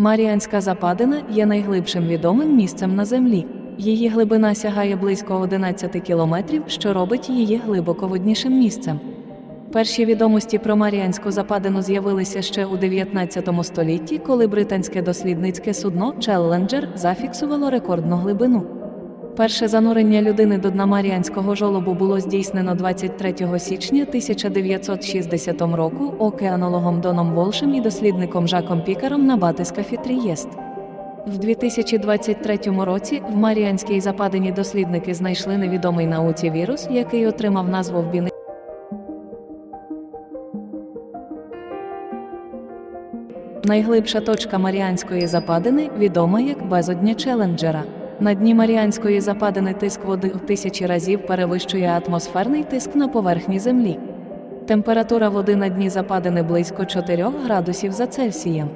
Маріанська западина є найглибшим відомим місцем на Землі. Її глибина сягає близько 11 кілометрів, що робить її глибоководнішим місцем. Перші відомості про Маріанську западину з'явилися ще у 19 столітті, коли британське дослідницьке судно Челленджер зафіксувало рекордну глибину. Перше занурення людини до дна Маріанського жолобу було здійснено 23 січня 1960 року океанологом Доном Волшем і дослідником Жаком Пікаром на батискафі Трієст. В 2023 році в Маріанській западині дослідники знайшли невідомий науці вірус, який отримав назву вбіни. Найглибша точка Маріанської западини відома як безодня Челенджера. На дні Маріанської западини тиск води в тисячі разів перевищує атмосферний тиск на поверхні Землі. Температура води на дні западини близько 4 градусів за Цельсієм.